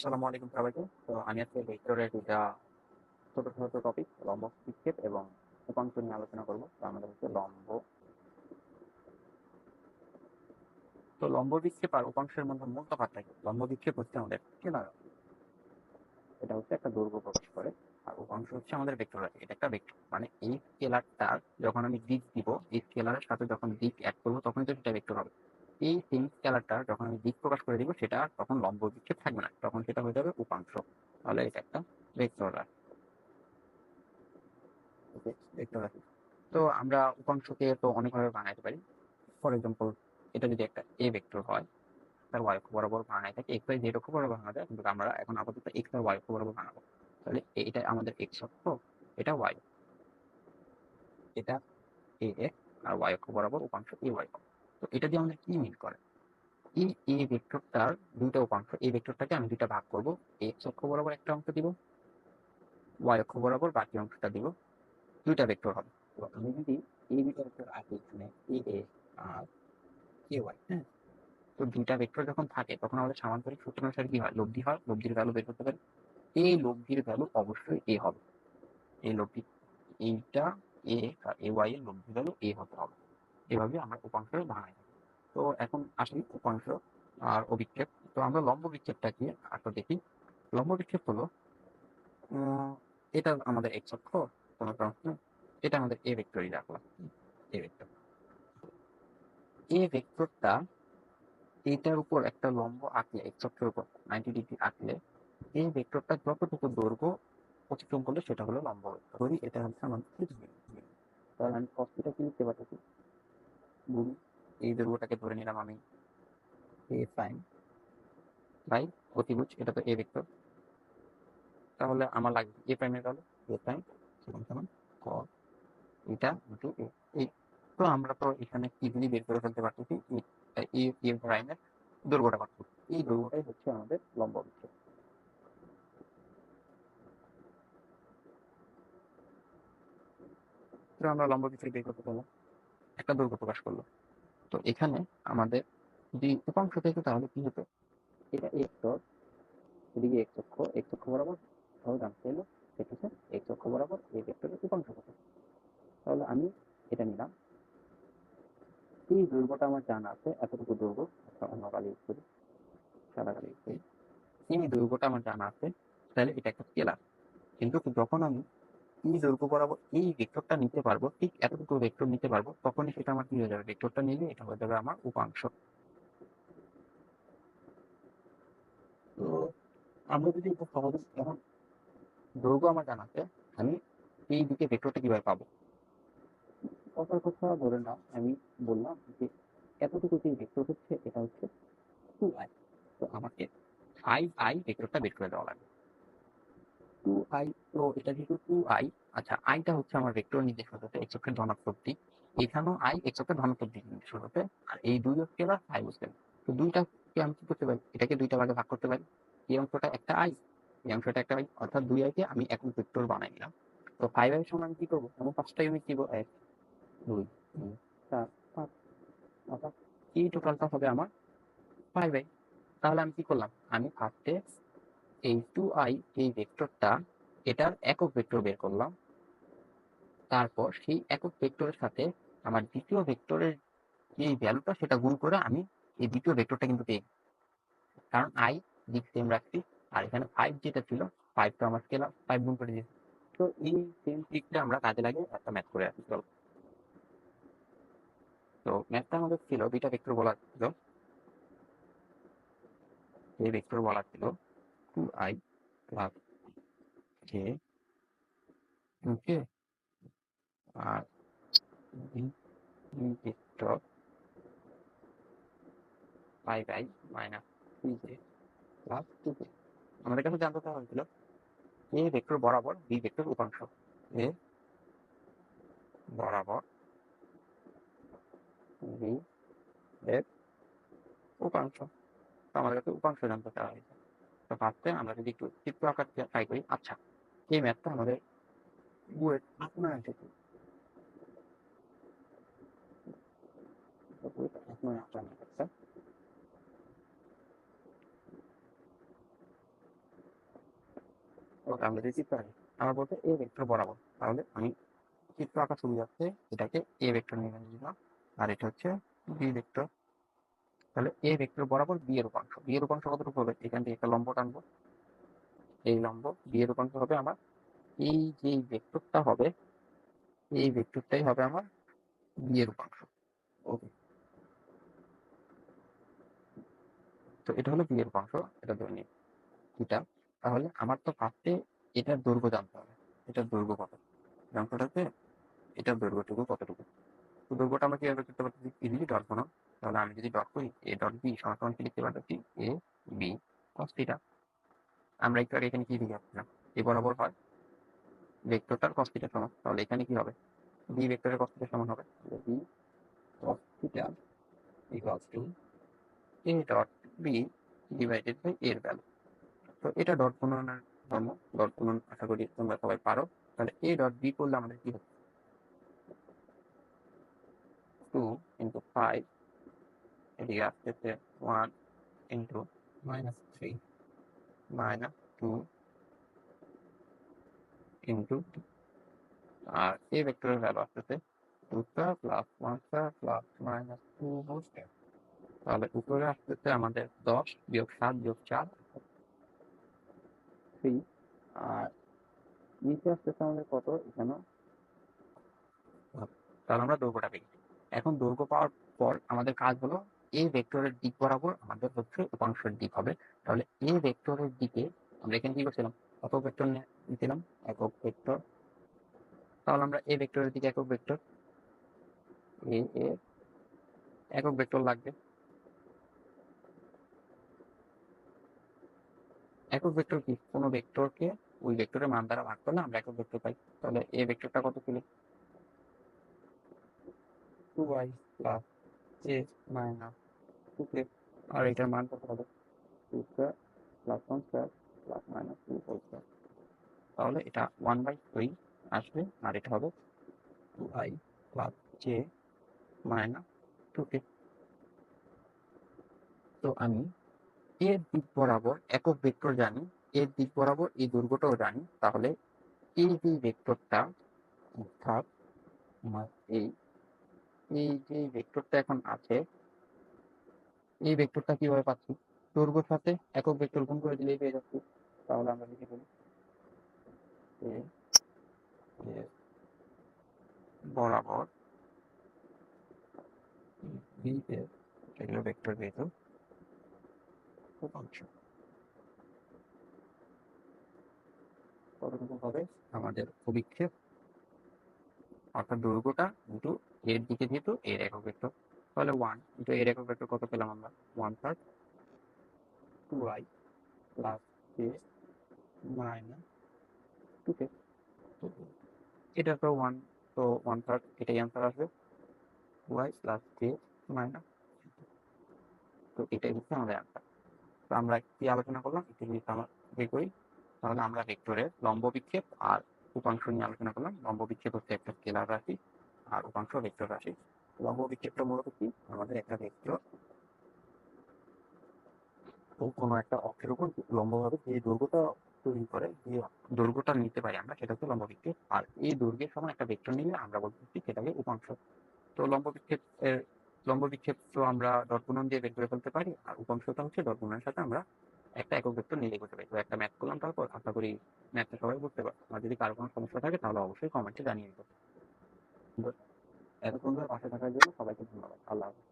আসসালামু আলাইকুম সবাইকে। তো আমি আজকে ভেক্টরের দুটা ছোট ছোট টপিক লম্ব বিক্ষেপ এবং উপাংশ নিয়ে আলোচনা করব। তো আমাদের হচ্ছে লম্ব। তো লম্ব বিক্ষেপ আর উপাংশের মধ্যে মূল তফাৎটা কি লম্ব বিক্ষেপ হচ্ছে আমাদের স্কেলার এটা হচ্ছে একটা দৈর্ঘ্য প্রকাশ করে আর উপাংশ হচ্ছে আমাদের ভেক্টর এটা একটা ভেক্টর। মানে এই স্কেলারটার যখন আমি দিক দিব, এই স্কেলারের সাথে যখন দিক অ্যাড করব, তখনই তো সেটা ভেক্টর হবে। এই সেম স্কেলারটার যখন আমি দিক প্রকাশ করে দিব, সেটা তখন লম্ব বিক্ষেপ থাকবে না। তখন সেটা হয়ে যাবে উপাংশ। তাহলে এটা একটা ভেক্টর ভেক্টর তো আমরা উপাংশকে তো অনেকভাবে বানাইতে পারি। ফর এক্সাম্পল এটা যদি একটা এ ভেক্টর হয়, তার ওয়াই অক্ষ বরাবর বানাই থাকে এক্স ওয়াই জেড অক্ষ বরাবর বানানো যায় কিন্তু আমরা এখন আপাতত এক্স আর ওয়াই অক্ষ বরাবর বানাবো। তাহলে এটা আমাদের এক্স অক্ষ এটা ওয়াই এটা এ এক্স আর ওয়াই অক্ষ বরাবর উপাংশ এ ওয়াই তো এটা দিয়ে আমাদের কি মিল করে? এই এ ভেক্টরটার দুইটা উপাংশ এই ভেক্টরটাকে আমি দুইটা ভাগ করব। এক্স অক্ষ বরাবর একটা অংশ দিব ওয়াই অক্ষ বরাবর বাকি অংশটা দিব, দুইটা ভেক্টর হবে। তো আমি যদি এই দুইটা ভেক্টর আঁকি এখানে এ এ আর কে ওয়াই হ্যাঁ? তো দুইটা ভেক্টর যখন থাকে, তখন আমাদের সামান্তরিক সূত্র অনুসারে কি হয়? লব্ধি হয়, লব্ধির ভ্যালু বের করতে পারি। এই লব্ধির ভ্যালু অবশ্যই এ হবে। এই লব্ধি এইটা এ এ ওয়াই এর লব্ধি ভ্যালু এ হতে হবে। এভাবে আমরা উপাংশ থাকি তো এখন আসি উপাংশ আর অভিক্ষেপ। তো আমরা লম্ব বিক্ষেপটা কি? একটা দেখি। লম্ব বিক্ষেপ হলো এটা আমাদের এক্স অক্ষ, কোনো এটা আমাদের এ ভেক্টরই রাখলাম। এ ভেক্টর এ ভেক্টরটা এটার উপর একটা লম্ব আঁকলে এক্স অক্ষের উপর নাইনটি ডিগ্রি আঁকলে এই ভেক্টরটা যতটুকু দৈর্ঘ্য অতিক্রম করলে সেটা হলো লম্ব। ধরি এটা হচ্ছে আমাদের তাহলে আমি কষ্টটা কি লিখতে পারতেছি গুণ এই দৈর্ঘ্যটাকে ধরে নিলাম আমি। এ সাইন বাই অতিভুজ এটা তো এ ভেক্টর তাহলে আমার লাগবে এ প্রাইমের ভ্যালু এ প্রাইম সমান সমান cos এটা ইন্টু এ এই, তো আমরা তো এখানে ইজিলি বের করে ফেলতে পারতেছি? এই এ প্রাইমের দৈর্ঘ্যটা কত এই দৈর্ঘ্যটাই হচ্ছে আমাদের লম্ব বিক্ষেপ তো আমরা লম্ব বিক্ষেপ বের করতে পারলাম। একটা দৈর্ঘ্য প্রকাশ করল। তো এখানে আমাদের যদি উপাংশ থেকে তাহলে কি হতো? এটা এক্স ডট এদিকে এক্স অক্ষ এক্স অক্ষ বরাবর ধরো জানতে এলো সেটা হচ্ছে এক্স অক্ষ বরাবর এই ভেক্টরের উপাংশ কত তাহলে আমি এটা নিলাম। এই দৈর্ঘ্যটা আমার জানা আছে, এতটুকু একটা অন্য কালি ইউজ করি, সাদা কালি ইউজ করি। এই দৈর্ঘ্যটা আমার জানা আছে, তাহলে এটা একটা স্কেলার। কিন্তু যখন আমি দৈর্ঘ্য বরাবর এই ভেক্টরটা নিতে পারব, ঠিক এতটুকু ভেক্টর নিতে পারব, তখনই সেটা আমার কি হয়ে যাবে? ভেক্টরটা নিলে এটা হয়ে যাবে আমার উপাংশ। তো আমরা যদি একটু সহজে এখন দৈর্ঘ্য আমার জানা আছে, আমি এই দিকে ভেক্টরটা কীভাবে পাবো? কথার কথা ধরে নাও, আমি বললাম যে এতটুকু যে ভেক্টর হচ্ছে, এটা হচ্ছে টু আই তো আমাকে ফাইভ আই ভেক্টরটা বের করে দেওয়া লাগবে। টু আই তো এটা যেহেতু টু আই আচ্ছা আইটা হচ্ছে আমার ভেক্টর নির্দেশ হতে এক্স অক্ষের ধনাত্মক দিক এখানেও আই এক্স অক্ষের ধনাত্মক দিক নির্দেশ আর এই দুই স্কেলার তো দুইটাকে আমি কি করতে পারি এটাকে দুইটা ভাগে ভাগ করতে পারি এই অংশটা একটা আই এই অংশটা একটা আই অর্থাৎ দুই আইকে আমি এক ভেক্টর বানাই নিলাম তো ফাইভ আই সমান কি করব আমি পাঁচটা ইউনিট দিব এক দুই চার পাঁচ অর্থাৎ এই টোটালটা হবে আমার ফাইভ আই তাহলে আমি কি করলাম আমি ফার্স্টে এই টু আই এই ভেক্টরটা এটার একক ভেক্টর বের করলাম। তারপর সেই একক ভেক্টরের সাথে আমার দ্বিতীয় ভেক্টরের যে ভ্যালুটা সেটা গুণ করে আমি এই দ্বিতীয় ভেক্টরটা কিন্তু পেয়ে কারণ আই দিক সেম রাখছি, আর এখানে ফাইভ যেটা ছিল ফাইভ তো আমার স্কেলার ফাইভ গুণ করে দিয়েছি। তো এই সেম ট্রিকটা আমরা কাজে লাগিয়ে একটা ম্যাথ করে আসি চলো। তো ম্যাথটা আমাদের ছিল, দুইটা ভেক্টর বলা ছিল। এই ভেক্টর বলা ছিল। Two I plus J okay R vector five I minus three J plus two J আমাদের কাছে জানতে চাওয়া হয়েছিল। এ ভেক্টর বরাবর বি ভেক্টর উপাংশ। এ বরাবর বি এর উপাংশ। আমাদের কাছে উপাংশ জানতে চাওয়া হয়েছে। আমরা যদি একটু চিত্র আঁকার ট্রাই করি। আচ্ছা এই ম্যাথটা আমাদের বইয়ের আপনার ওকে, আমরা যদি চিত্র আঁকি আমার বলতে এ ভেক্টর বরাবর। তাহলে আমি চিত্র আঁকা শুরু যাচ্ছে, এটাকে এ ভেক্টর নিয়ে আর এটা হচ্ছে বি ভেক্টর তাহলে এ ভেক্টর বরাবর বি এর উপাংশ বি এর উপাংশ কতটুকু হবে? এখান থেকে একটা লম্ব টানবো। এই লম্ব বি এর উপাংশ হবে আমার এই যে ভেক্টরটা হবে, এই ভেক্টরটাই হবে আমার বি এর উপাংশ ওকে তো এটা হলো বি এর উপাংশ এটা ধরে নিই। এটা, তাহলে আমার তো ফার্স্টে এটার দৈর্ঘ্য জানতে হবে। এটার দৈর্ঘ্য কত? অঙ্কটা হচ্ছে এটার দৈর্ঘ্যটুকু কতটুকু? তো দৈর্ঘ্যটা আমরা কীভাবে করতে পারছি ইজিলি ডট বানাও তাহলে আমি যদি ডট করি এ ডট বি সমান কি লিখতে পারছি এ বি কস থিটা আমরা একটু আগে এখানে কি লিখে আসছিলাম এ বরাবর হয়। ভেক্টরটার কস থিটা সমান। তাহলে এখানে কি হবে? বি ভেক্টরের কস থিটা সমান হবে। B cos theta equals to A dot B divided by এর ভ্যালু তো এটা ডট গুণনের ধর্ম ডট গুণন আশা করি তোমরা সবাই পারো। তাহলে এ ডট বি করলে আমাদের কি হচ্ছে টু ইন্টু ফাইভ এদিকে আসতেছে one into minus three minus two into R A ভেক্টরের ভ্যালু আসতেছে two square plus one square plus minus two whole তাহলে উপরে আসতেছে আমাদের দশ বিয়োগ সাত বিয়োগ চার থ্রি আর নিচে আসতেছে আমাদের কত? এখানে তাহলে আমরা দৈর্ঘ্যটা পেয়েছি এখন দৈর্ঘ্য পাওয়ার পর আমাদের কাজ হলো এ ভেক্টরের দিক বরাবর আমাদের হচ্ছে উপাংশের দিক হবে। তাহলে এ ভেক্টরের দিকে আমরা এখানে কি করছিলাম? একক ভেক্টর নিয়েছিলাম, একক ভেক্টর। তাহলে আমরা এ ভেক্টরের দিকে একক ভেক্টর এ এ একক ভেক্টর লাগবে। একক ভেক্টর কি? কোনো ভেক্টরকে ওই ভেক্টরের মান দ্বারা ভাগ করলে আমরা একক ভেক্টর পাই। তাহলে এ ভেক্টরটা কত ছিল? Two Y plus A minus two K আর এটার মান কত হবে two square plus one square plus minus two whole square তাহলে এটা ওয়ান বাই থ্রি আসবে, আর এটা হবে two I plus J minus two K তো আমি এর দিক বরাবর একক ভেক্টর জানি, এর দিক বরাবর এই দৈর্ঘ্যটাও জানি, তাহলে এই যে ভেক্টরটা, অর্থাৎ, আমার এই এই যে ভেক্টরটা এখন আছে। এই ভেক্টরটা কীভাবে পাচ্ছি? দৈর্ঘ্যের সাথে একক ভেক্টর গুণ করে দিলেই পেয়ে যাচ্ছি। তাহলে আমরা লিখে এর বরাবর ভেক্টর যেহেতু কতটুকু হবে? আমাদের অভিক্ষেপ, অর্থাৎ দৈর্ঘ্যটা ইন্টু এর দিকে যেহেতু এর একক ভেক্টর, তাহলে ওয়ান ইন্টু এর একক ভেক্টর কত পেলাম আমরা? One third two I plus K minus two K এটা তো ওয়ান তো ওয়ান থার্ড এটাই অ্যান্সার আসবে। ওয়াই প্লাস কে মাইনাস তো এটাই হচ্ছে আমাদের অ্যান্সার তো আমরা কি আলোচনা করলাম? একটু যদি আমরা বের করি, তাহলে আমরা ভেক্টরের লম্ব বিক্ষেপ আর উপাংশ নিয়ে আলোচনা করলাম। লম্ব বিক্ষেপ হচ্ছে একটা স্কেলার রাশি। আর উপাংশ ভেক্টর রাশি। লম্ব বিক্ষেপটা মূলত কি? আমাদের একটা ভেক্টর। তো কোনো একটা অক্ষের উপর লম্বভাবে যে দৈর্ঘ্যটা তৈরি করে, যে দৈর্ঘ্যটা নিতে পারি আমরা, সেটা হচ্ছে লম্ব বিক্ষেপ। আর এই দৈর্ঘ্যের সমান একটা ভেক্টর নিলে আমরা বলতেছি সেটাকে উপাংশ। তো লম্ব বিক্ষেপ এর লম্ব বিক্ষেপ তো আমরা ডট গুণন দিয়ে বের করে ফেলতে পারি, আর উপাংশটা হচ্ছে ডট গুণনের সাথে আমরা একটা একক ভেক্টর নিলে করতে পারি। তো একটা ম্যাথ করলাম তারপর আশা করি ম্যাথটা সবাই বুঝতে পারো আর যদি কারও কোনো সমস্যা থাকে তাহলে অবশ্যই কমেন্টে জানিয়ে দিতে এতক্ষণ ধরে পাশে থাকার জন্য সবাইকে ধন্যবাদ। আল্লাহ হাফেজ।